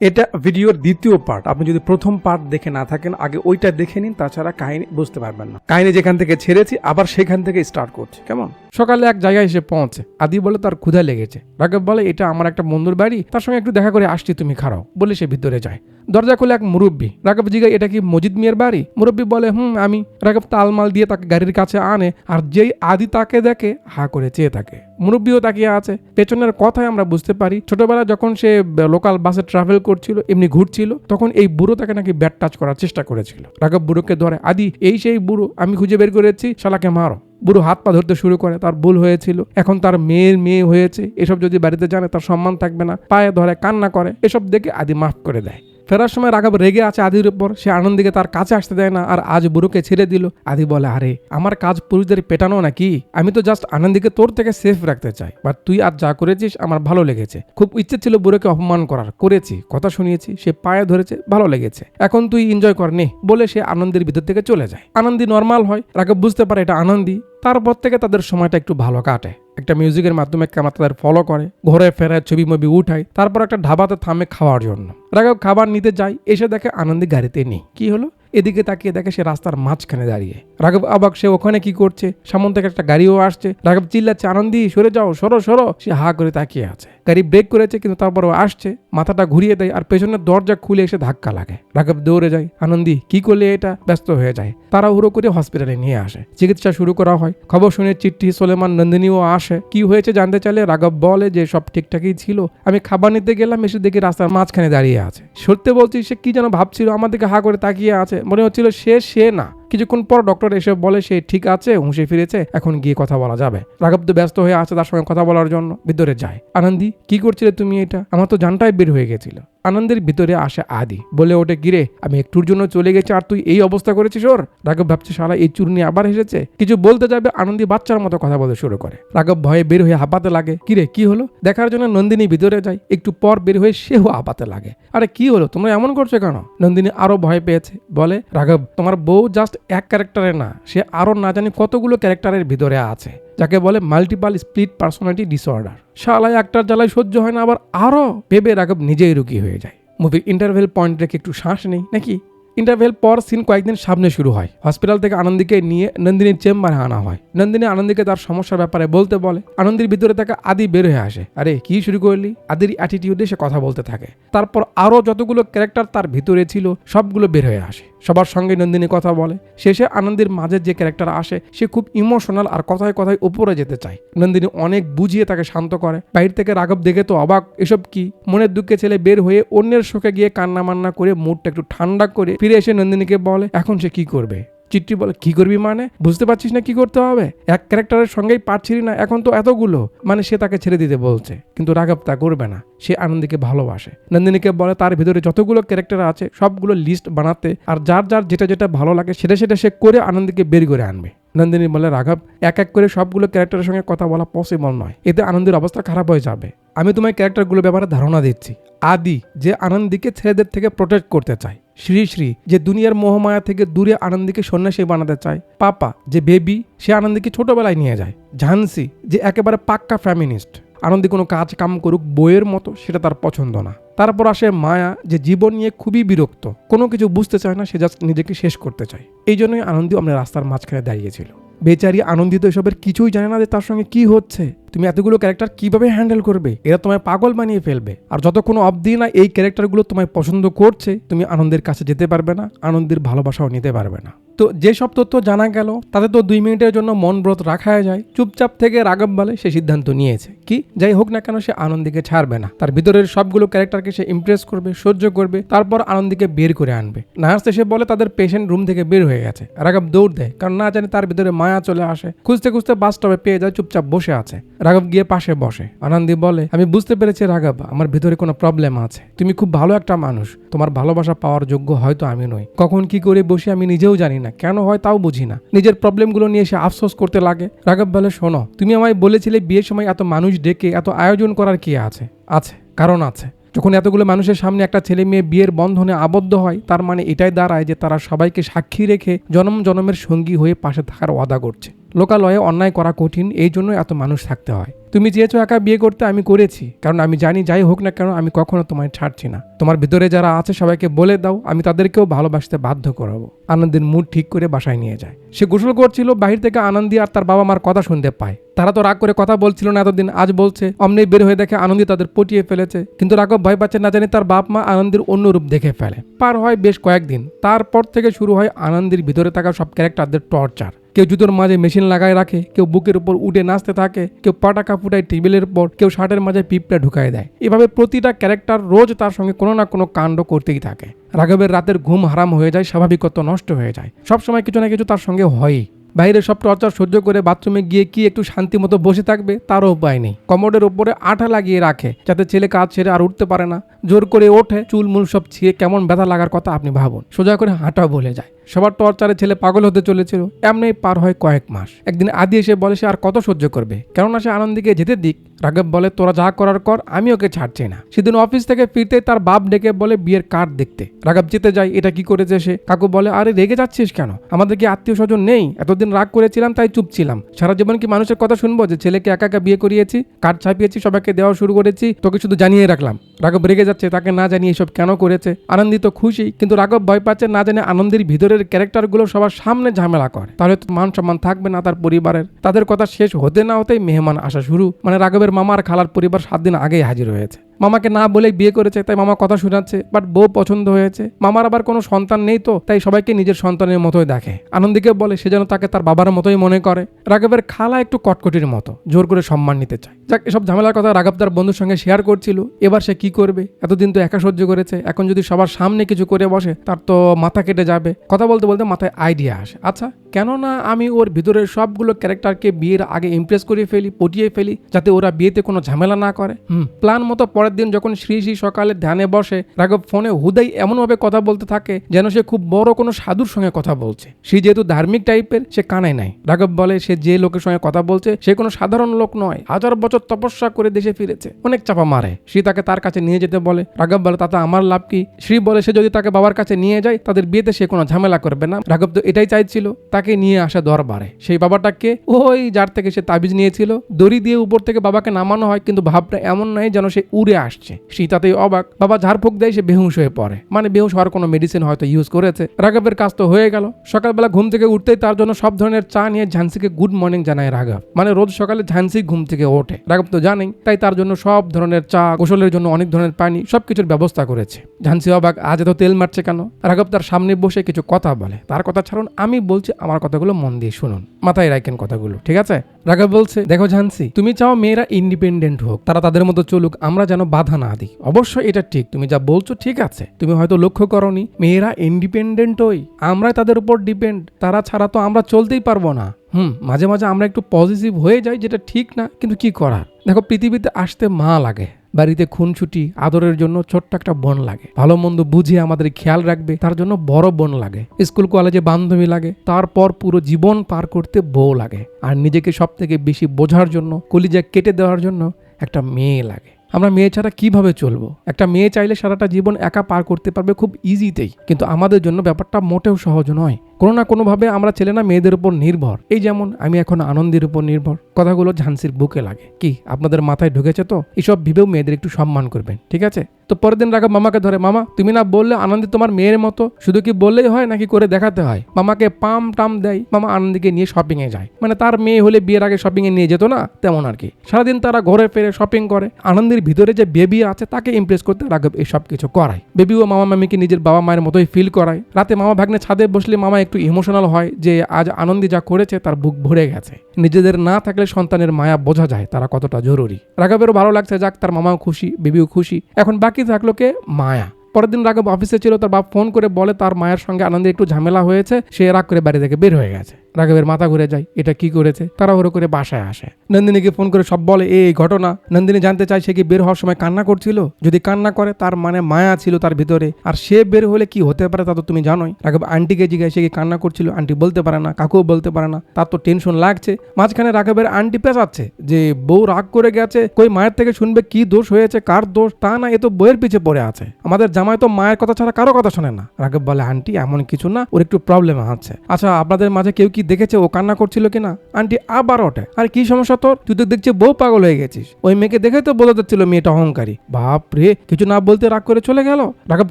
এটা ভিডিওর দ্বিতীয় পার্ট। আপনি যদি প্রথম পার্ট দেখে না থাকেন, আগে ওইটা দেখে নিন, তাছাড়া কাহিনী বুঝতে পারবেন না। কাহিনী যেখান থেকে ছেড়েছি, আবার সেখান থেকে স্টার্ট করছি, কেমন? সকালে এক জায়গায় এসে পৌঁছে। আদি বলে তার ক্ষুধা লেগেছে। রাঘব বলে, এটা আমার একটা বন্ধুর বাড়ি। তার সঙ্গে একটু দেখা করে আসছি, তুমি খারাও। বলে সে ভিতরে যায়। দরজা খুলে এক মুরব্বী। রাঘব জিগায় এটা কি মজিদ মিয়ার বাড়ি? মুরব্বী বলে, হুম, আমি। রাঘব তালমাল দিয়ে তাকে গাড়ির কাছে আনে, আর যেই আদি তাকে দেখে, হা করে চেয়ে থাকে। মুরব্বীও তাকিয়ে আছে। পেছনের কথায় আমরা বুঝতে পারি। ছোটবেলা যখন সে লোকাল বাসে ট্রাভেল করছিল, এমনি ঘুরছিল, তখন এই বুড়ো তাকে নাকি ব্যাট টাচ করার চেষ্টা করেছিল। রাঘব বুড়োকে ধরে, আদি, এই সেই বুড়ো, আমি খুঁজে বের করেছি, শালাকে মারো। বুড়ো হাত পা ধরতে শুরু করে, তার ভুল হয়েছিল। এখন তার মেয়ের মেয়ে হয়েছে, এসব যদি বাড়িতে জানে, তার সম্মান থাকবে না। পায়ে ধরে, কান্না করে, এসব দেখে আদি মাফ করে দেয়। ফেরার সময় রাঘব রেগে আছে আদির উপর। সে আনন্দীকে তার কাছে আসতে দেয় না আর আজ বুড়োকে ছেড়ে দিল। আদি বলে, আরে, আমার কাজ পুরুষদের পেটানো নাকি? আমি তো জাস্ট আনন্দীকে তোর থেকে সেফ রাখতে চাই। বাট তুই আজ যা করেছিস আমার ভালো লেগেছে। খুব ইচ্ছে ছিল বুড়োকে অপমান করার। করেছি, কথা শুনিয়েছি, সে পায়ে ধরেছে, ভালো লেগেছে। এখন তুই এনজয় কর নে, বলে সে আনন্দের ভিতর থেকে চলে যায়। আনন্দি নর্মাল হয়, রাঘব বুঝতে পারে এটা আনন্দি। তারপর থেকে তাদের সময়টা একটু ভালো কাটে। একটা মিউজিকের মাধ্যমে ক্যামেরা তাদের ফলো করে, ঘরে, ফেরায়, ছবি মবি উঠায়, তারপর একটা ধাবাতে থামে খাওয়ার জন্য। রাঘব খাবার নিতে যায়, এসে দেখে আনন্দে গাড়িতে নেই। কি হলো? এদিকে তাকিয়ে দেখে সে রাস্তার মাঝখানে দাঁড়িয়ে। রাঘব আবাক সে ওখানে কি করছে? সামন থেকে একটা গাড়িও আসছে। রাঘব চিল্লাচ্ছে, আনন্দি, সরে যাও, সরো সরো। সে হা করে তাকিয়ে আছে। গাড়ি ব্রেক করেছে, কিন্তু তারপরও আসছে। মাথাটা ঘুরিয়ে দেয় আর পেছনের দরজা খুলে এসে ধাক্কা লাগে। রাঘব দৌড়ে যায়, আনন্দি, কি করলে এটা? ব্যস্ত হয়ে যায়। তারা হুড়ো করে হসপিটালে নিয়ে আসে। চিকিৎসা শুরু করা হয়। খবর শুনে চিঠি সোলেমান নন্দিনীও আসে। কি হয়েছে জানতে চাইলে? রাঘব বলে যে, সব ঠিকঠাকই ছিল। আমি খাবার নিতে গেলাম, এসে দেখি রাস্তার মাঝখানে দাঁড়িয়ে আছে। সত্যি বলছি, সে কি যেন ভাবছিল আমাদেরকে হা করে তাকিয়ে আছে। মনে হচ্ছিল সে সে না। কিছুক্ষণ পর ডক্টর এসে বলে, সে ঠিক আছে, হুঁশে ফিরেছে, এখন গিয়ে কথা বলা যাবে। রাঘব তো ব্যস্ত হয়ে আছে তার সঙ্গে কথা বলার জন্য। ভিতরে যায়। আনন্দি, কি করছিলে তুমি এটা? আমার তো জানটাই বের হয়ে গেছিল। আনন্দের ভিতরে আসে আদি। বলে ওঠে, গিরে, আমি একটুর জন্য চলে গেছি আর তুই এই অবস্থা করেছিস ওর? রাঘব ভাবছে, শালা, এই চূর্ণি আবার এসেছে কিছু বলতে যাবে, আনন্দি বাচ্চার মতো কথা বলতে শুরু করে। রাঘব ভয়ে বের হয়ে হাঁপাতে লাগে। কিরে, কি হলো? দেখার জন্য নন্দিনী ভিতরে যায় একটু পর বের হয়ে সেও হাঁপাতে লাগে। আরে, কি হলো? তোমরা এমন করছ কেন? নন্দিনী আরও ভয় পেয়েছে। বলে, রাঘব, তোমার বউ জাস্ট এক ক্যারেক্টারে না, সে আরও না জানি কতগুলো ক্যারেক্টারের ভিতরে আছে। যাকে বলে মাল্টিপাল স্প্লিট পার্সোনালিটি ডিসঅর্ডার শালায় একটার জ্বালায় সহ্য হয় না, আবার আরও ভেবে রাঘব নিজেই রুগী হয়ে যায়। মুভির ইন্টারভেল পয়েন্ট রেখে একটু শ্বাস নেই, নাকি? ইন্টারভেল পর সিন কয়েকদিন সামনে শুরু হয়। হসপিটাল থেকে আনন্দীকে নিয়ে নন্দিনীর চেম্বারে আনা হয়। নন্দিনী আনন্দীকে তার সমস্যার ব্যাপারে বলতে বলে। আনন্দীর ভিতরে থেকে আদি বের হয়ে আসে। আরে, কি শুরু করলি? আদির অ্যাটিটিউডে সে কথা বলতে থাকে। তারপর আরও যতগুলো ক্যারেক্টার তার ভিতরে ছিল, সবগুলো বের হয়ে আসে। সবার সঙ্গে নন্দিনী কথা বলে। শেষে আনন্দের মাঝে যে ক্যারেক্টার আসে, সে খুব ইমোশনাল আর কথায় কথায় উপরে যেতে চায়। নন্দিনী অনেক বুঝিয়ে তাকে শান্ত করে। বাইরে থেকে রাঘব দেখে তো অবাক, এসব কি? মনের দুঃখে ছেলে বের হয়ে অন্যের শোকে গিয়ে কান্না মান্না করে, মুডটা একটু ঠান্ডা করে ফিরে এসে নন্দিনীকে বলে, এখন সে কি করবে? চিত্রি বলে, কি করবি মানে? বুঝতে পারছিস না কি করতে হবে? এক ক্যারেক্টারের সঙ্গেই পারছিলি না, এখন তো এতগুলো। মানে সে তাকে ছেড়ে দিতে বলছে, কিন্তু রাঘব তা করবে না। সে আনন্দীকে ভালোবাসে। নন্দিনীকে বলে, তার ভিতরে যতগুলো ক্যারেক্টার আছে, সবগুলো লিস্ট বানাতে আর যার যার যেটা যেটা ভালো লাগে, সেটা সেটা সে করে আনন্দীকে বের করে আনবে। নন্দিনী বলে, রাঘব, এক এক করে সবগুলো ক্যারেক্টারের সঙ্গে কথা বলা পসিবল নয়। এতে আনন্দের অবস্থা খারাপ হয়ে যাবে। আমি তোমায় ক্যারেক্টারগুলোর ব্যাপারে ধারণা দিচ্ছি। আদি, যে আনন্দীকে ছেলেদের থেকে প্রোটেক্ট করতে চায় শ্রী শ্রী যে দুনিয়ার মোহমায়া থেকে দূরে আনন্দীকে সন্ন্যাসী বানাতে চায়। পাপা যে বেবি, সে আনন্দীকে ছোটবেলায় নিয়ে যায়। ঝান্সি যে একেবারে পাক্কা ফ্যামিনিস্ট। আনন্দী কোনো কাজ কাম করুক বইয়ের মতো, সেটা তার পছন্দ না। তারপর আসে মায়া যে জীবন নিয়ে খুবই বিরক্ত। কোনো কিছু বুঝতে চায় না, সে জাস্ট নিজেকে শেষ করতে চায়। এই জন্যই আনন্দী আমরা রাস্তার মাঝখানে দাঁড়িয়েছিল। বেচারি আনন্দিত এসবের কিছুই জানে না যে তার সঙ্গে কি হচ্ছে। তুমি এতগুলো ক্যারেক্টার কীভাবে হ্যান্ডেল করবে? এরা তোমায় পাগল বানিয়ে ফেলবে। আর যতক্ষণ অবধি না এই ক্যারেক্টারগুলো তোমায় পছন্দ করছে, তুমি আনন্দের কাছে যেতে পারবে না, আনন্দের ভালোবাসাও নিতে পারবে না। তো যে সব তথ্য জানা গেল, তাতে তো দুই মিনিটের জন্য মন ব্রত রাখা যায়। চুপচাপ থেকে রাগব বলে সে সিদ্ধান্ত নিয়েছে। কি? যাই হোক না কেন, সে আনন্দীকে ছাড়বে না। তার ভিতরের সবগুলো ক্যারেক্টারকে সে ইমপ্রেস করবে, সহ্য করবে, তারপর আনন্দীকে বের করে আনবে। নার্স এসে বলে তাদের পেশেন্ট রুম থেকে বের হয়ে গেছে। রাগব দৌড় দেয়, কারণ না জানে তার ভিতরে মায়া চলে আসে। খুঁজতে খুঁজতে বাস স্টপে পেয়ে যায়, চুপচাপ বসে আছে। রাঘব গিয়ে পাশে বসে। আনন্দি বলে, আমি বুঝতে পেরেছি রাঘব, আমার ভিতরে কোনো প্রবলেম আছে। তুমি খুব ভালো একটা মানুষ। তোমার ভালোবাসা পাওয়ার যোগ্য হয়তো আমি নই। কখন কি করে বসে আমি নিজেও জানি না। কেন হয় তাও বুঝি না। নিজের প্রবলেমগুলো নিয়ে সে আফসোস করতে লাগে। রাঘব বলে, শোনো, তুমি আমায় বলেছিলে বিয়ের সময় এত মানুষ ডেকে এত আয়োজন করার কি আছে? আছে, কারণ আছে। যখন এতগুলো মানুষের সামনে একটা ছেলে মেয়ে বিয়ের বন্ধনে আবদ্ধ হয়, তার মানে এটাই দাঁড়ায় যে তারা সবাইকে সাক্ষী রেখে জনম জনমের সঙ্গী হয়ে পাশে থাকার ওয়াদা করছে। লোকালয়ে অন্যায় করা কঠিন এই জন্য এত মানুষ থাকতে হয়। তুমি চেয়েছো একা বিয়ে করতে আমি করেছি, কারণ আমি জানি যাই হোক না কেন আমি কখনো তোমায় ছাড়ছি না। তোমার ভিতরে যারা আছে সবাইকে বলে দাও, আমি তাদেরকেও ভালোবাসতে বাধ্য করাবো। আনন্দের মুড ঠিক করে বাসায় নিয়ে যায়। সে গোসল করছিল, বাহির থেকে আনন্দি আর তার বাবা মার কথা শুনতে পায়। তারা তো রাগ করে কথা বলছিল না এতদিন, আজ বলছে, অমনি বের হয়ে দেখে আনন্দি তাদের পটিয়ে ফেলেছে। কিন্তু রাঘব ভয় পাচ্ছে না জানি তার বাপ মা আনন্দের অন্য রূপ দেখে ফেলে। পার হয় বেশ কয়েকদিন। তারপর থেকে শুরু হয় আনন্দের ভিতরে থাকা সব ক্যারেক্টারদের টর্চার কেউ জুতোর মাঝে মেশিন লাগায় রাখে, কেউ বুকের উপর উঠে নাচতে থাকে, কেউ পাটাকা ফুটায় টেবিলের উপর কেউ শার্টের মাঝে পিঁপড়া ঢুকায় দেয়। এভাবে প্রতিটা ক্যারেক্টার রোজ তার সঙ্গে কোনো না কোনো কাণ্ড করতেই থাকে। রাঘবের রাতের ঘুম হারাম হয়ে যায়, স্বাভাবিকত্ব নষ্ট হয়ে যায়। সবসময় কিছু না কিছু তার সঙ্গে হয়ই। বাইরে সব টর্চার সহ্য করে বাথরুমে গিয়ে কি একটু শান্তি মতো বসে থাকবে তারও উপায় নেই। কমোডের ওপরে আঠা লাগিয়ে রাখে, যাতে ছেলে কাজ ছেড়ে আর উঠতে পারে না। জোর করে ওঠে, চুলমুল সব ছিঁড়ে কেমন ব্যথা লাগার কথা আপনি ভাবুন। সোজা করে হাঁটা বলে যায়। সবার টর্চারে ছেলে পাগল হতে চলেছিল। এমনি পার হয় কয়েক মাস। একদিন আদি এসে বলে, সে আর কত সহ্য করবে? কেননা সে আনন্দিকে যেতে দিক। রাঘব বলে, তোরা যা করার কর, আমি ওকে ছাড়ছি না। সেদিন অফিস থেকে ফিরতে তার বাপ ডেকে বলে, বিয়ের কার্ড দেখতে। রাঘব যেতে যায়, এটা কি করেছে সে? কাকু বলে, আরে, রেগে যাচ্ছিস কেন? আমাদের কি আত্মীয় স্বজন নেই? এতদিন রাগ করেছিলাম, তাই চুপ ছিলাম। সারা জীবন কি মানুষের কথা শুনব যে ছেলেকে একা একা বিয়ে করিয়েছি? কার্ড ছাপিয়েছি, সবাইকে দেওয়া শুরু করেছি, তোকে শুধু জানিয়ে রাখলাম। রাঘব রেগে যাচ্ছে, তাকে না জানিয়ে এসব কেন করেছে? আনন্দিত খুশি, কিন্তু রাঘব ভয় পাচ্ছে, না জানে আনন্দের ভিতরের ক্যারেক্টারগুলো সবার সামনে ঝামেলা করে। তাহলে তো মান সম্মান থাকবে না তার পরিবারের। তাদের কথা শেষ হতে না হতেই মেহমান আসা শুরু। মানে রাঘবের মামার খালার পরিবার সাত দিন আগেই হাজির হয়েছে। মামাকে না বলেই বিয়ে করেছে, তাই মামা কথা শোনাচ্ছে বাট বউ পছন্দ হয়েছে। মামার আবার কোনো সন্তান নেই তো, তাই সবাইকে নিজের সন্তানের মতোই দেখে। আনন্দিকে বলে, সে যেন তাকে তার বাবার মতোই মনে করে। রাঘবের খালা একটু কটকটির মতো, জোর করে সম্মান নিতে চায়। যাক, এসব ঝামেলার কথা রাঘব তার বন্ধুর সঙ্গে শেয়ার করছিল, এবার সে কি করবে? এতদিন তো একা সহ্য করেছে, এখন যদি সবার সামনে কিছু করে বসে, তার তো মাথা কেটে যাবে। কথা বলতে বলতে মাথায় আইডিয়া আসে। আচ্ছা কেননা আমি ওর ভিতরের সবগুলো ক্যারেক্টারকে বিয়ের আগে ইমপ্রেস করে ফেলি, পটিয়ে ফেলি, যাতে ওরা বিয়েতে কোনো ঝামেলা না করে। হুম প্ল্যান মতো পরের দিন যখন শ্রী শ্রী সকালে ধ্যানে বসে, রাঘব ফোনে হুদাই এমনভাবে কথা বলতে থাকে যেন সে খুব বড় কোনো সাধুর সঙ্গে কথা বলছে। সে যেহেতু ধার্মিক টাইপের, সে কানায় নাই। রাঘব বলে, সে যে লোকের সঙ্গে কথা বলছে, সে কোনো সাধারণ লোক নয়। হাজার বছর তপস্যা করে দেশে ফিরেছে। অনেক চাপা মারে। শ্রী তাকে তার কাছে নিয়ে যেতে বলে। রাঘব বলে, তাতে আমার লাভ কি? শ্রী বলে, সে যদি তাকে বাবার কাছে নিয়ে যায়, তাদের বিয়েতে সে কোনো ঝামেলা করবে না। রাঘব তো এটাই চাইছিল, তাকে নিয়ে আসা দরবারে। সেই বাবাটাকে ওই যার থেকে সে তাবিজ নিয়েছিল। দড়ি দিয়ে উপর থেকে বাবাকে নামানো হয়, কিন্তু ভাবটা এমন নয় যেন সে উড়ে আসছে। সীতাতেই অবাক। বাবা ঝাড়ফুঁক দেয়, সে বেহুশ হয়ে পড়ে। মানে বেহুশ হওয়ার কোনো মেডিসিন হয়তো ইউজ করেছে। রাঘবের কাজ তো হয়ে গেল। সকালবেলা ঘুম থেকে উঠতেই তার জন্য সব ধরনের চা নিয়ে ঝান্সিকে গুড মর্নিং জানায় রাঘব। মানে রোজ সকালে ঝান্সি ঘুম থেকে ওঠে। রাঘব তো জানেই, তাই তার জন্য সব ধরনের চা, গোসলের জন্য অনেক ধরনের পানি, সবকিছুর ব্যবস্থা করেছে। ঝান্সি অবাক, আজ এত তেল মারছে কেন? রাঘব তার সামনে বসে কিছু কথা বলে। তার কথা ছাড়ুন, আমি বলছি, আমার কথাগুলো মন দিয়ে শুনুন। মাথায় রাখেন কথাগুলো, ঠিক আছে? রাঘব বলছে, দেখো ঝান্সি, তুমি চাও মেয়েরা ইন্ডিপেন্ডেন্ট হোক, তারা তাদের মতো চলুক, আমরা যেন বাধা না দিই। অবশ্যই এটা ঠিক, তুমি যা বলছো ঠিক আছে, তুমি হয়তো লক্ষ্য করনি, মেয়েরা ইন্ডিপেন্ডেন্ট হই আমরাই তাদের উপর ডিপেন্ড তারা ছাড়া তো আমরা চলতেই পারব না। হুম, মাঝে মাঝে আমরা একটু পজিটিভ হয়ে যাই, যেটা ঠিক না, কিন্তু কি করার? দেখো, পৃথিবীতে আসতে মা লাগে। বাড়িতে খুনছুটি আদরের জন্য ছোট্ট একটা বোন লাগে। ভালো মন্দ বুঝে আমাদের খেয়াল রাখবে, তার জন্য বড় বোন লাগে। স্কুল, কলেজে বান্ধবী লাগে, তারপর পুরো জীবন পার করতে বউ লাগে। আর নিজেকে সব থেকে বেশি বোঝার জন্য, কলিজা কেটে দেওয়ার জন্য একটা মেয়ে লাগে। আমরা মেয়ে ছাড়া কীভাবে চলবো? একটা মেয়ে চাইলে সারাটা জীবন একা পার করতে পারবে খুব ইজিতেই কিন্তু আমাদের জন্য ব্যাপারটা মোটেও সহজ নয়। কোনো না কোনোভাবে আমরা ছেলে না মেয়েদের উপর নির্ভর। এই যেমন আমি এখন আনন্দের উপর নির্ভর। কথাগুলো ঝান্সির বুকে লাগে। কি, আপনাদের মাথায় ঢুকেছে তো? এসব ভেবেও মেয়েদের একটু সম্মান করবেন, ঠিক আছে? তো পরের দিন রাখা মামাকে ধরে, মামা, তুমি না বললে আনন্দে তোমার মেয়ের মতো? শুধু কি বললেই হয় নাকি করে দেখাতে হয়? মামাকে পাম টাম দেয়। মামা আনন্দিকে নিয়ে শপিং এ যায়। মানে তার মেয়ে হলে বিয়ের আগে শপিং এ নিয়ে যেত না? তেমন আর কি। সারাদিন তারা ঘরে ফেরে শপিং করে। আনন্দের ভিতরে যে বেবি আছে, তাকে ইমপ্রেস করতে রাঘব সব কিছু করায়। বেবি ও মামা মামিকে নিজের বাবা মায়ের মতোই ফিল করায়। রাতে মামা ভাগ্নে ছাদে বসলে মামা একটু ইমোশনাল হয় যে আজ আনন্দে যা করেছে তার বুক ভরে গেছে। নিজেদের না থাকলে সন্তানের মায়া বোঝা যায় তারা কতটা জরুরি। রাঘবেরও ভালো লাগছে, যাক, তার মামাও খুশি, বিবিও খুশি। এখন বাকি থাকল কে? মায়া। পরের দিন রাঘব অফিসে ছিল, তার বাপ ফোন করে বলে, তার মায়ের সঙ্গে আনন্দে একটু ঝামেলা হয়েছে, সে রাগ করে বাড়ি থেকে বের হয়ে গেছে। রাঘবের মাথা ঘুরে যায়, এটা কি করেছে? তাড়াহুড়ো করে বাসায় আসে। নন্দিনীকে ফোন করে সব বলে এই ঘটনা। নন্দিনী জানতে চায় সে কি বের হওয়ার সময় কান্না করছিল? যদি কান্না করে, তার মানে মায়া ছিল তার ভিতরে। আর সে বের হলে কি হতে পারে তা তো তুমি জানোই। রাঘব আন্টিকে জিজ্ঞাসা, সে কি কান্না করছিল? আন্টি বলতে পারে না, কাকুও বলতে পারে না। তার তো টেনশন লাগছে। মাঝখানে রাঘবের আন্টি পেঁচাচ্ছে যে, বউ রাগ করে গেছে, কই মায়ের থেকে শুনবে কি দোষ হয়েছে, কার দোষ? তা না, এ তো বইয়ের পিছে পড়ে আছে। আমাদের জামাই তো মায়ের কথা ছাড়া কারও কথা শোনে না। রাঘব বলে, আন্টি, এমন কিছু না, ওর একটু প্রবলেম আছে। আচ্ছা আপনাদের মাঝে কেউ কি দেখেছে ও কান্না করছিল কিনা? আন্টি আবার ওঠে। আর কি সমস্যা তোর? তুই তো দেখছি বউ পাগল হয়ে গেছিস। ওই মেয়েকে দেখে তো বোঝা যাচ্ছিল মেয়েটা অহংকারী। বাপ রে, কিছু না বলতে রাগ করে চলে গেল? রাঘব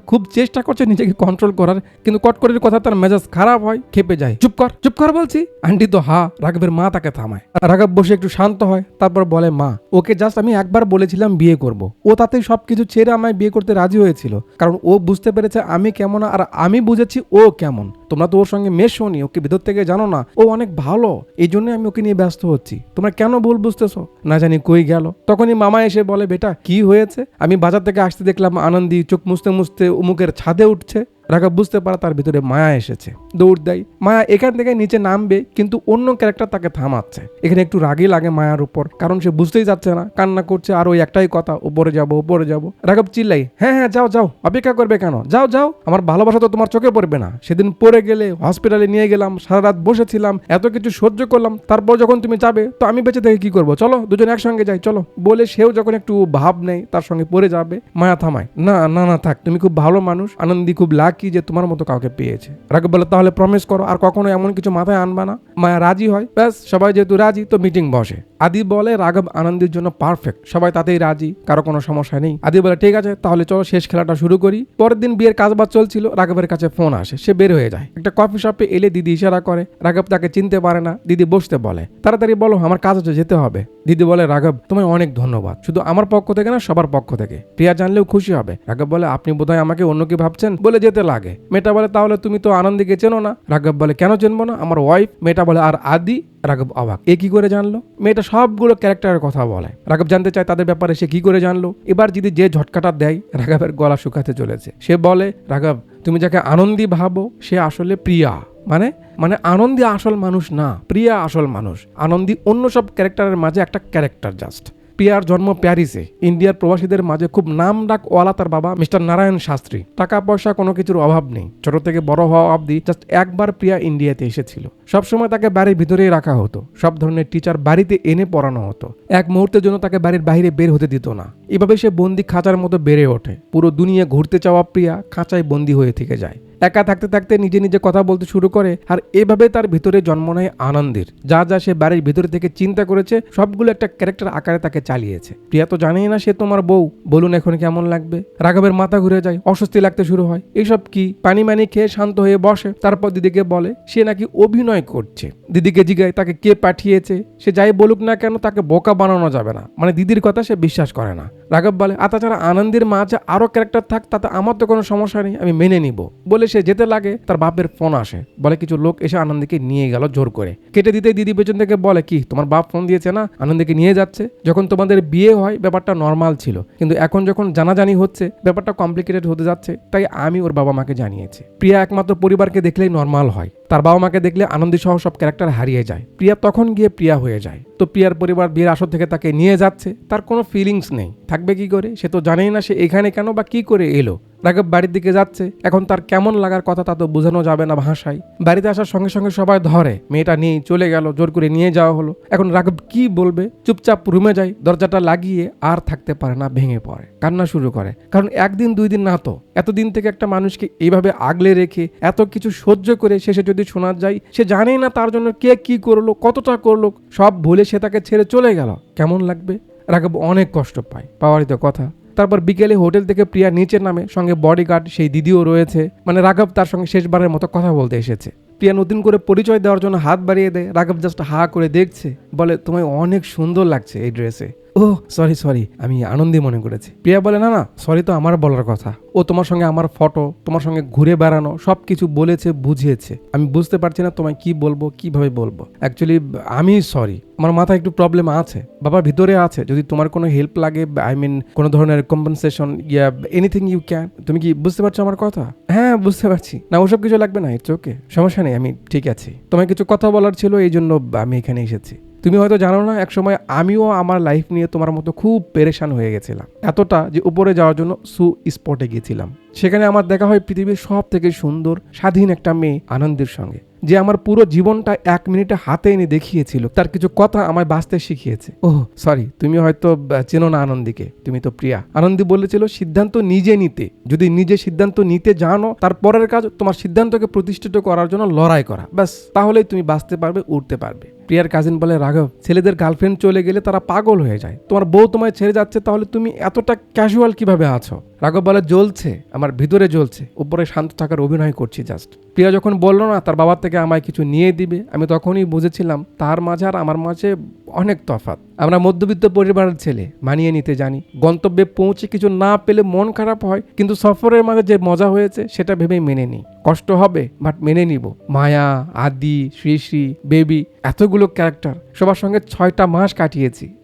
খুব চেষ্টা করছে নিজেকে কন্ট্রোল করার, কিন্তু কটকরির কথা তার মেজাজ খারাপ হয়, খেপে যায়। চুপ কর চুপ কর বলছি। আন্টি তো হা, রাঘবের মা তাকে থামায়। রাঘব বসে একটু শান্ত হয়, তারপর বলে, মা, ওকে জাস্ট আমি একবার বলেছিলাম বিয়ে করব। ও তাতেই সবকিছু ছেড়ে আমায় বিয়ে করতে রাজি হয়েছিল। কারণ ও বুঝতে পেরেছে আমি কেমন আর আমি বুঝেছি ও কেমন। তোমরা তো ওর সঙ্গে মেশো নি, ওকে ভিতর থেকে জানো না। ও অনেক ভালো, এই জন্য আমি ওকে নিয়ে ব্যস্ত হচ্ছি। তোমরা কেন ভুল বুঝতেছো? না জানি কই গেল। তখনই মামা এসে বলে, বেটা, কি হয়েছে? আমি বাজার থেকে আসতে দেখলাম, আনন্দি চোখ মুছতে মুছতে উমুকের ছাদে উঠছে। রাঘব বুঝতে পারে তার ভিতরে মায়া এসেছে। দৌড় দেয়। মায়া এখান থেকে নিচে নামবে, কিন্তু অন্য ক্যারেক্টার তাকে থামাচ্ছে। এখানে একটু রাগই লাগে মায়ার উপর, কারণ সে বুঝতেই যাচ্ছে না, কান্না করছে, আর ওই একটাই কথা উপরে যাব উপরে যাব। রাঘব চিল্লাই হ্যাঁ হ্যাঁ যাও যাও, অপেক্ষা করবে কেন? যাও যাও, আমার ভালোবাসা তো তোমার চোখে পড়বে না। সেদিন পড়ে গেলে, হসপিটালে নিয়ে গেলাম, সারা রাত বসেছিলাম, এত কিছু সহ্য করলাম, তারপর যখন তুমি যাবে, তো আমি বেঁচে থেকে কি করব? চলো, দুজন একসঙ্গে যাই, চলো। বলে সেও যখন একটু ভাব নেই তার সঙ্গে পড়ে যাবে, মায়া থামায়, না না না, থাক, তুমি খুব ভালো মানুষ, আনন্দি, খুব লাকি যে তোমার মতো কাউকে পেয়েছে? রাঘব বলে, তাহলে প্রমিস করো, আর কখনো এমন কিছু মাথায় আনবা না। মায়া রাজি হয়, ব্যাস, সবাই যেহেতু রাজি, তো মিটিং বসে। আদি বলে, রাঘব আনন্দের জন্য পারফেক্ট সবাই তাতেই রাজি, কারও কোনো সমস্যা নেই। আদি বলে, ঠিক আছে, তাহলে চলো শেষ খেলাটা শুরু করি। পরের দিন বিয়ের কাজবাজ চলছিল, রাঘবের কাছে ফোন আসে, সে বের হয়ে যায়। একটা কফি শপে এলে দিদি ইশারা করে, রাঘব তাকে চিনতে পারে না, দিদি বসতে বলে, তাড়াতাড়ি বলো, আমার কাজ হচ্ছে, যেতে হবে। দিদি বলে, রাঘব, তোমায় অনেক ধন্যবাদ, শুধু আমার পক্ষ থেকে না, সবার পক্ষ থেকে। প্রিয়া জানলেও খুশি হবে। রাঘব বলে, আপনি বোধহয় আমাকে অন্য কি ভাবছেন? বলে, যেতে লাগে। মেয়েটা বলে, তাহলে তুমি তো আনন্দীকে চেনো না। রাঘব বলে, কেন চেনবো না? আমার ওয়াইফ মেয়েটা বলে, আর আদি। রাঘব অবাক, এ কি করে জানলো? মেয়েটা সবগুলো ক্যারেক্টারের কথা বলে। রাঘব জানতে চায় তাদের ব্যাপারে সে কি করে জানলো। এবার যদি যে ঝটকাটা দেয়, রাঘবের গলা শুকাতে চলেছে। সে বলে, রাঘব, তুমি যাকে আনন্দী ভাবো, সে আসলে প্রিয়া। মানে মানে আনন্দী আসল মানুষ না, প্রিয়া আসল মানুষ। আনন্দী অন্য সব ক্যারেক্টারের মাঝে একটা ক্যারেক্টার জাস্ট পিয়ার জন্ম প্যারিসে। ইন্ডিয়ার প্রবাসীদের মাঝে খুব নাম ডাক ওয়ালা তার বাবা মিস্টার নারায়ণ শাস্ত্রী। টাকা পয়সা কোনো কিছুর অভাব নেই। ছোট থেকে বড় হওয়া অবধি জাস্ট একবার প্রিয়া ইন্ডিয়াতে এসেছিল। সবসময় তাকে বাড়ির ভিতরেই রাখা হতো। সব ধরনের টিচার বাড়িতে এনে পড়ানো হতো। এক মুহূর্তের জন্য তাকে বাড়ির বাইরে বের হতে দিত না। এভাবে সে বন্দি খাঁচার মতো বেড়ে ওঠে। পুরো দুনিয়া ঘুরতে চাওয়া প্রিয়া খাঁচায় বন্দি হয়ে থেকে যায়। একা থাকতে থাকতে নিজে নিজে কথা বলতে শুরু করে আর এভাবে তার ভিতরে জন্ম নেয় আনন্দের। যা যা সে বাড়ির ভিতরে থেকে চিন্তা করেছে, সবগুলো একটা ক্যারেক্টার আকারে তাকে চালিয়েছে। প্রিয়া তো জানেই না সে তোমার বউ। বলুন এখন কেমন লাগবে? রাঘবের মাথা ঘুরে যায়, অস্বস্তি লাগতে শুরু হয়। এইসব কি? পানি মানি খেয়ে শান্ত হয়ে বসে। তারপর দিদিকে বলে, সে নাকি অভিনয় করছে। দিদিকে জিগায় তাকে কে পাঠিয়েছে? সে যাই বলুক না কেন, তাকে বোকা বানানো যাবে না। মানে দিদির কথা সে বিশ্বাস করে না। রাঘব বলে, আর তাছাড়া আনন্দের মা মাঝে আরও ক্যারেক্টার থাক, তাতে আমার তো কোনো সমস্যা নেই, আমি মেনে নিব। বলে সে যেতে লাগে, তার বাপের ফোন আসে। বলে কিছু লোক এসে আনন্দকে নিয়ে গেল জোর করে। কেটে দিতে দিদি পেছন থেকে বলে, কি, তোমার বাপ ফোন দিয়েছে না? আনন্দকে নিয়ে যাচ্ছে। যখন তোমাদের বিয়ে হয়, ব্যাপারটা নর্মাল ছিল। কিন্তু এখন যখন জানাজানি হচ্ছে, ব্যাপারটা কমপ্লিকেটেড হতে যাচ্ছে। তাই আমি ওর বাবা মাকে জানিয়েছি। প্রিয়া একমাত্র পরিবারকে দেখলেই নর্মাল হয়। তার বাবা মাকে দেখলে আনন্দী সহ সব ক্যারেক্টার হারিয়ে যায়। প্রিয়া তখন গিয়ে প্রিয়া হয়ে যায়। তো প্রিয়ার পরিবার বিয়ের আসর থেকে তাকে নিয়ে যাচ্ছে। তার কোনো ফিলিংস নেই। থাকবে কি করে? সে তো জানেই না সে এখানে কেন বা কি করে এলো। রাঘব বাড়ির দিকে যাচ্ছে। এখন তার কেমন লাগার কথা তা তো বোঝানো যাবে না ভাষায়। বাড়িতে আসার সঙ্গে সঙ্গে সবাই ধরে। মেয়েটা নিয়ে চলে গেল, জোর করে নিয়ে যাওয়া হলো। এখন রাঘব কি বলবে? চুপচাপ রুমে যায়, দরজাটা লাগিয়ে আর থাকতে পারে না, ভেঙে পড়ে, কান্না শুরু করে। কারণ একদিন দুই দিন না তো। এতদিন থেকে একটা মানুষকে এইভাবে আগলে রেখে এত কিছু সহ্য করে শেষে যদি শোনা যায়, সে জানেই না তার জন্য কে কি করল, কতটা করল, সব ভুলে সে তাকে ছেড়ে চলে গেল। কেমন লাগবে? রাঘব অনেক কষ্ট পায় পাওয়ারই তো কথা। তারপর বিকেলে হোটেল থেকে প্রিয়া নিচে নামে, সঙ্গে বডিগার্ড সেই দিদিও রয়েছে। মানে রাঘব তার সঙ্গে শেষবারের মতো কথা বলতে এসেছে। প্রিয়া নতুন করে পরিচয় দেওয়ার জন্য হাত বাড়িয়ে দেয়, রাঘব জাস্ট হা করে দেখছে, বলে, তোমায় অনেক সুন্দর লাগছে এই ড্রেসে ও সরি সরি আমি আনন্দী মনে করেছি। প্রিয়া বলে, না না সরি তো আমার বলার কথা। ও তোমার সঙ্গে আমার ফটো তোমার সঙ্গে ঘুরে বেড়ানো সব কিছু বলেছে, বুঝিয়েছে। আমি বুঝতে পারছি না তোমায় কি বলব, কীভাবে বলব। অ্যাকচুয়ালি আমি সরি আমার মাথায় একটু প্রবলেম আছে। বাবার ভিতরে আছে। যদি তোমার কোনো হেল্প লাগে আই মিন কোনো ধরনের compensation yeah anything you can তুমি কি বুঝতে পারছ আমার কথা? হ্যাঁ বুঝতে পারছি। না, ওসব কিছু লাগবে না ইটস ওকে সমস্যা নেই, আমি ঠিক আছি। তোমায় কিছু কথা বলার ছিল এই জন্য আমি এখানে এসেছি। তুমি হয়তো জানো না, একসময় আমিও আমার লাইফ নিয়ে তোমার মতো খুব পেরেশান হয়ে গেছিলাম। এতটা যে উপরে যাওয়ার জন্য সু স্পটে গিয়েছিলাম। সেখানে আমার দেখা হয় পৃথিবীর সব থেকে সুন্দর, স্বাধীন একটা মেয়ে আনন্দের সঙ্গে, যে আমার পুরো জীবনটা এক মিনিটে হাতে এনে দেখিয়েছিল। তার কিছু কথা আমায় বাঁচতে শিখিয়েছে। ওহ সরি তুমি হয়তো চেনো না আনন্দীকে, তুমি তো প্রিয়া। আনন্দী বলেছিল, সিদ্ধান্ত নিজে নিতে। যদি নিজে সিদ্ধান্ত নিতে জানো তারপরের কাজ তোমার সিদ্ধান্তকে প্রতিষ্ঠিত করার জন্য লড়াই করা। ব্যাস, তাহলেই তুমি বাঁচতে পারবে উঠতে পারবে। প্রিয়ার কাজিন বলে, রাঘব, ছেলেদের গার্লফ্রেন্ড চলে গেলে তারা পাগল হয়ে যায়। তোমার বউ তোমায় ছেড়ে যাচ্ছে, তাহলে তুমি এতটা ক্যাজুয়াল কীভাবে আছো? রাঘব বলে, জ্বলছে, আমার ভিতরে জ্বলছে। উপরে শান্ত থাকার অভিনয় করছি জাস্ট প্রিয়া যখন বলল, না, তার বাবার থেকে আমায় কিছু নিয়ে দিবে। আমি তখনই বুঝেছিলাম, তার মাঝে আর আমার মাঝে অনেক তফাৎ। আমরা মধ্যবিত্ত পরিবারের ছেলে, মানিয়ে নিতে জানি। গন্তব্যে পৌঁছে কিছু না পেলে মন খারাপ হয়, কিন্তু সফরের মাঝে যে মজা হয়েছে, সেটা ভেবেই মেনে নিই। কষ্ট হবে বাট মেনে নিব। মায়া, আদি শ্রী শ্রী বেবি, এতগুলো ক্যারেক্টার সবার সঙ্গে ছয়টা মাস কাটিয়েছি।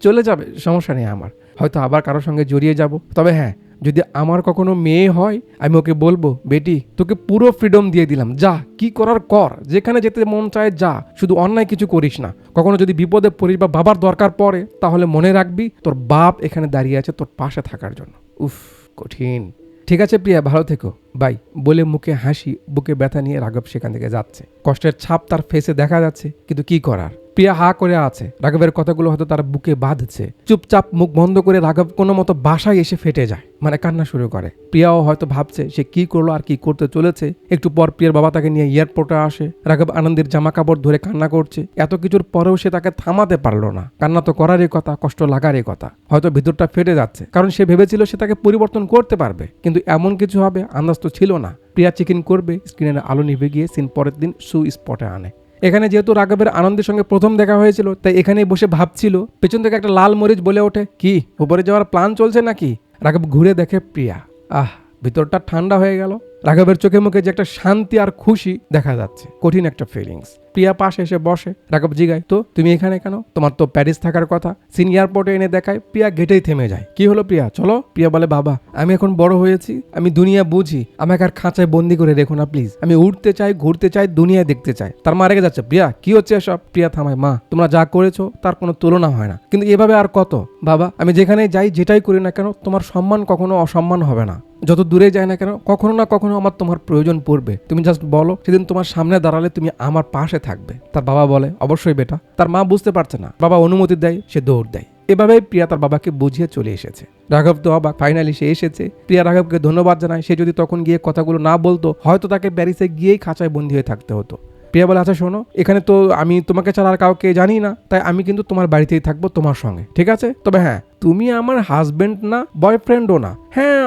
চলে যাবে, সমস্যা নেই আমার। হয়তো আবার কারোর সঙ্গে জড়িয়ে যাব। তবে হ্যাঁ যদি আমার কখনো মেয়ে হয়, আমি ওকে বলব, বেটি, তোকে পুরো ফ্রিডম দিয়ে দিলাম, যা, কি করার কর, যেখানে যেতে মন চায় যা, শুধু অন্যায় কিছু করিস না। কখনো যদি বিপদে পড়িস বা বাবার দরকার পড়ে, তাহলে মনে রাখবি, তোর বাপ এখানে দাঁড়িয়ে আছে তোর পাশে থাকার জন্য। উফ, কঠিন। ঠিক আছে প্রিয়া, ভালো থেকো। বাই, বলে মুখে হাসি, বুকে ব্যথা নিয়ে রাঘব সেখান থেকে যাচ্ছে। কষ্টের ছাপ তার ফেসে দেখা যাচ্ছে, কিন্তু কি করার? প্রিয়া হা করে আছে। রাঘবের কথাগুলো হয়তো তার বুকে বাঁধছে। চুপচাপ মুখ বন্ধ করে রাঘব কোনো মতো বাসায় এসে ফেটে যায় মানে কান্না শুরু করে। প্রিয়াও হয়তো ভাবছে সে কি করল আর কি করতে চলেছে। একটু পর প্রিয়ার বাবা তাকে নিয়ে এয়ারপোর্টে আসে। রাঘব আনন্দের জামা কাপড় ধরে কান্না করছে। এত কিছুর পরেও সে তাকে থামাতে পারল না। কান্না তো করারই কথা, কষ্ট লাগারই কথা। হয়তো ভিতরটা ফেটে যাচ্ছে। কারণ সে ভেবেছিল সে তাকে পরিবর্তন করতে পারবে। কিন্তু এমন কিছু হবে, আন্দাজ তো ছিল না। প্রিয়া চেক ইন করবে, স্ক্রিনের আলো নিভে গিয়ে সিন পরের দিন সু স্পটে আনে। এখানে যেহেতু রাঘবের আনন্দের সঙ্গে প্রথম দেখা হয়েছিল, তাই এখানেই বসে ভাবছিল, পেছন থেকে একটা লাল মরিচ বলে ওঠে, কি, উপরে যাওয়ার প্ল্যান চলছে নাকি? রাঘব ঘুরে দেখে প্রিয়া, আহ, ভিতরটা ঠান্ডা হয়ে গেল। রাঘবের চোখে মুখে যে একটা শান্তি আর খুশি দেখা যাচ্ছে। কঠিন একটা ফিলিংস প্রিয়া পাশে এসে বসে, রাঘব জিগায়, তো, তুমি এখানে কেন? তোমার তো প্যারিস থাকার কথা। সিন এয়ারপোর্টে এনে দেখায়, প্রিয়া গেটেই থেমে যায়। কি হলো প্রিয়া? চলো? প্রিয়া বলে, বাবা, আমি এখন বড় হয়েছি, আমি দুনিয়া বুঝি। আমাকে আর খাঁচায় বন্দি করে রেখো না প্লিজ আমি উঠতে চাই, ঘুরতে চাই দুনিয়া দেখতে চাই। তার মা রেগে যাচ্ছে প্রিয়া, কি হচ্ছে এসব? প্রিয়া থামায় মা, তোমরা যা করেছ, তার কোনো তুলনা হয় না। কিন্তু এভাবে আর কত? বাবা, আমি যেখানে যাই, যেটাই করি না কেন, তোমার সম্মান কখনো অসম্মান হবে না। যত দূরে যায় না কেন, কখনো না কখনো আমার তোমার প্রয়োজন পড়বে। তুমি জাস্ট বলো, সেদিন তোমার সামনে দাঁড়ালে তুমি আমার পাশে থাকবে। তার বাবা বলে, অবশ্যই বেটা। তার মা বুঝতে পারছে না। বাবা অনুমতি দেয়, সে দৌড় দেয়। এভাবেই প্রিয়া তার বাবাকে বুঝিয়ে চলে এসেছে। রাঘব তো অবাক ফাইনালি সে এসেছে। প্রিয়া রাঘবকে ধন্যবাদ জানায়, সে যদি তখন গিয়ে কথাগুলো না বলতো, হয়তো তাকে প্যারিসে গিয়েই খাঁচায় বন্দী হয়ে থাকতে হতো। প্রিয়া বলে আচ্ছা শোনো, এখানে তো আমি তোমাকে ছাড়া আর কাউকে জানি না, তাই আমি কিন্তু তোমার বাড়িতেই থাকব তোমার সঙ্গে, ঠিক আছে? তবে হ্যাঁ তুমি আমার হাজবেন্ড না বয়ফ্রেন্ডও না। হ্যাঁ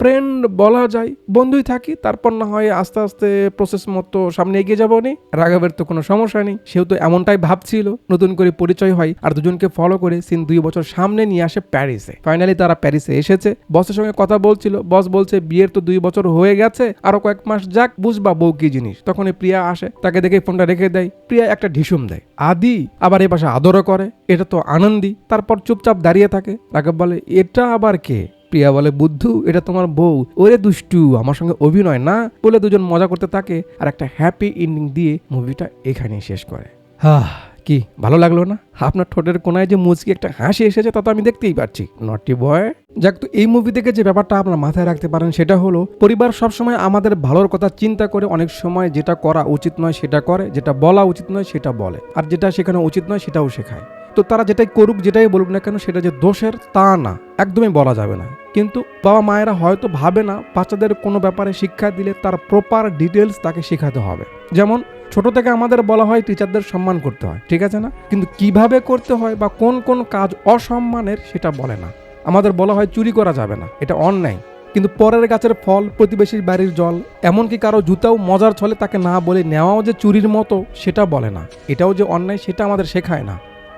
ফ্রেন্ড বলা যায়, বন্ধুই থাকি, তারপর না হয় আস্তে আস্তে প্রসেস মতো সামনে এগিয়ে যাব নি। রাঘবের তো কোনো সমস্যা নেই, সেও তো এমনটাই ভাবছিল। নতুন করে পরিচয় হয়, আর দুজনকে ফলো করে সিন দুই বছর সামনে নিয়ে আসে প্যারিসে ফাইনালি তারা প্যারিসে এসেছে। বসের সঙ্গে কথা বলছিল। বস বলছে, বিয়ের তো দুই বছর হয়ে গেছে, আরও কয়েক মাস যাক, বুঝবা বউ কি জিনিস? তখন প্রিয়া আসে, তাকে দেখে ফোনটা রেখে দেয়। প্রিয়া একটা ঢিসুম দেয়। আদি আবার এ পাশে আদরও করে। এটা তো আনন্দি তারপর চুপচাপ দাঁড়িয়ে থাকে। রাঘব বলে, এটা আবার কে? প্রিয়া বলে, বুদ্ধু, এটা তোমার বউ। ওরে দুষ্টু, আমার সঙ্গে অভিনয় না? বলে দুজন মজা করতে থাকে আর একটা হ্যাপি এন্ডিং দিয়ে মুভিটা এখানেই শেষ করে। হ্যাঁ কি, ভালো লাগল না? আপনার ঠোঁটের কোনায় যে মুচকি একটা হাসি এসেছে তা তো আমি দেখতেই পাচ্ছি। নটি বয় যাক, তো এই মুভি থেকে যে ব্যাপারটা আপনার মাথায় রাখতে পারেন, সেটা হলো, পরিবার সবসময় আমাদের ভালোর কথা চিন্তা করে অনেক সময় যেটা করা উচিত নয় সেটা করে, যেটা বলা উচিত নয় সেটা বলে। আর যেটা শেখানো উচিত নয় সেটাও শেখায়। তো তারা যেটাই করুক, যেটাই বলুক না কেন, সেটা যে দোষের, তা না। একদমই বলা যাবে না। কিন্তু বাবা মায়েরা হয়তো ভাবে না, বাচ্চাদের কোনো ব্যাপারে শিক্ষা দিলে তার প্রপার ডিটেলস তাকে শেখাতে হবে। যেমন ছোট থেকে আমাদের বলা হয় টিচারদের সম্মান করতে হয়, ঠিক আছে না? কিন্তু কীভাবে করতে হয় বা কোন কোন কাজ অসম্মানের সেটা বলে না। আমাদের বলা হয়, চুরি করা যাবে না, এটা অন্যায়। কিন্তু পরের গাছের ফল, প্রতিবেশীর বাড়ির জল, এমনকি কারও জুতাও মজার ছলে তাকে না বলে নেওয়াও যে চুরির মতো, সেটা বলে না। এটাও যে অন্যায়, সেটা আমাদের শেখায় না।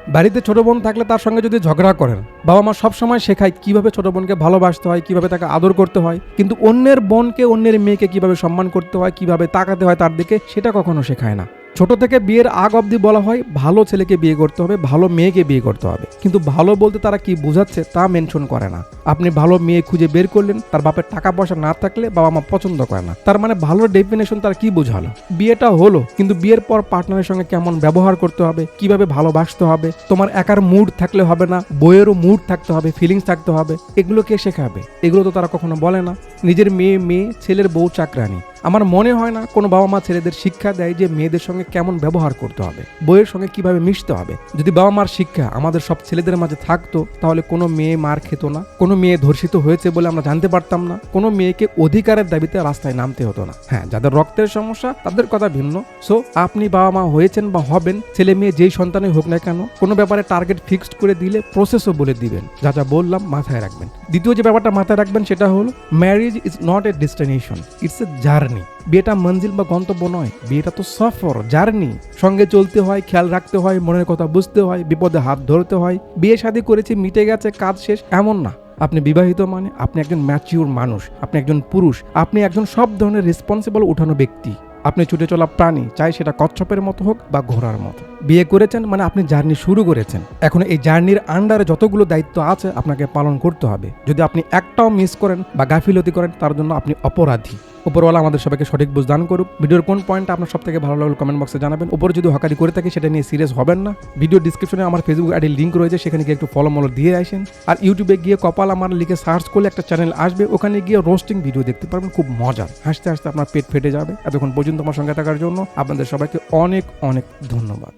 বাড়িতে ছোট বোন থাকলে তার সঙ্গে যদি ঝগড়া করেন, বাবা মা সবসময় শেখায় কীভাবে ছোট বোনকে ভালোবাসতে হয়, কীভাবে তাকে আদর করতে হয়। কিন্তু অন্যের বোনকে, অন্যের মেয়েকে কীভাবে সম্মান করতে হয়, কীভাবে তাকাতে হয় তার দিকে, সেটা কখনো শেখায় না। ছোট থেকে বিয়ের আগ অবধি বলা হয়, ভালো ছেলেকে বিয়ে করতে হবে, ভালো মেয়েকে বিয়ে করতে হবে। কিন্তু ভালো বলতে তারা কি বোঝাচ্ছে তা মেনশন করে না। আপনি ভালো মেয়ে খুঁজে বের করলেন, তার বাপের টাকা পয়সা না থাকলে বাবা মা পছন্দ করে না। তার মানে ভালো ডেফিনেশন তার কি বোঝালো? বিয়েটা হলো, কিন্তু বিয়ের পর পার্টনারের সঙ্গে কেমন ব্যবহার করতে হবে, কীভাবে ভালোবাসতে হবে, তোমার একার মুড থাকলে হবে না, বইয়েরও মুড থাকতে হবে ফিলিংস থাকতে হবে, এগুলো কে শেখাবে? এগুলো তো তারা কখনো বলে না। নিজের মেয়ে মেয়ে, ছেলের বউ চাকরানি আমার মনে হয় না কোনো বাবা মা ছেলেদের শিক্ষা দেয় যে মেয়েদের সঙ্গে কেমন ব্যবহার করতে হবে, বইয়ের সঙ্গে কীভাবে মিশতে হবে। যদি বাবা মার শিক্ষা আমাদের সব ছেলেদের মাঝে থাকতো, তাহলে কোনো মেয়ে মার খেত না, কোনো মেয়ে ধর্ষিত হয়েছে বলে আমরা জানতে পারতাম না, কোনো মেয়েকে অধিকারের দাবিতে রাস্তায় নামতে হতো না। হ্যাঁ যাদের রক্তের সমস্যা, তাদের কথা ভিন্ন। সো আপনি বাবা মা হয়েছেন বা হবেন, ছেলে মেয়ে যেই সন্তানই হোক না কেন, কোনো ব্যাপারে টার্গেট ফিক্সড করে দিলে প্রসেসও বলে দিবেন। যা যা বললাম মাথায় রাখবেন। দ্বিতীয় যে ব্যাপারটা মাথায় রাখবেন সেটা হলো marriage is not a destination it's a journey বিয়েটা মঞ্জিল বা গন্তব্য নয়, বিয়েটা তো সফর, জার্নি। সঙ্গে চলতে হয়, খেয়াল রাখতে হয়, মনের কথা বুঝতে হয়, বিপদে হাত ধরতে হয়। বিয়ে শাদী করেছি, মিটে গেছে, কাজ শেষ, এমন না। আপনি বিবাহিত মানে আপনি একজন ম্যাচিউর মানুষ, আপনি একজন পুরুষ, আপনি একজন সব ধরনের রেসপন্সিবল উঠানো ব্যক্তি। আপনি ছুটে চলা প্রাণী, চাই সেটা কচ্ছপের মতো হোক বা ঘোড়ার মতো। বিয়ে করেছেন মানে আপনি জার্নি শুরু করেছেন। এখন এই জার্নির আন্ডারে যতগুলো দায়িত্ব আছে আপনাকে পালন করতে হবে। যদি আপনি একটাও মিস করেন বা গাফিলতি করেন, তার জন্য আপনি অপরাধী। উপরওয়ালা আমাদের সবাইকে সঠিক বুঝ দান করুক। ভিডিওর কোন পয়েন্ট আপনার সব থেকে ভালো লাগল কমেন্ট বক্সে জানাবেন। উপরে যদি হকারি করে থাকি, সেটা নিয়ে সিরিয়াস হবেন না। ভিডিও ডিসক্রিপশনে আমার ফেসবুক আইডি লিঙ্ক রয়েছে, সেখানে গিয়ে একটু ফলো মলো দিয়ে আসেন। আর ইউটিউবে গিয়ে কপাল আমার লিখে সার্চ করলে একটা চ্যানেল আসবে, ওখানে গিয়ে রোস্টিং ভিডিও দেখতে পারবেন, খুব মজার। হাসতে হাসতে আপনার পেট ফেটে যাবে। এতক্ষণ পর্যন্ত আমার সঙ্গে থাকার জন্য আপনাদের সবাইকে অনেক অনেক ধন্যবাদ।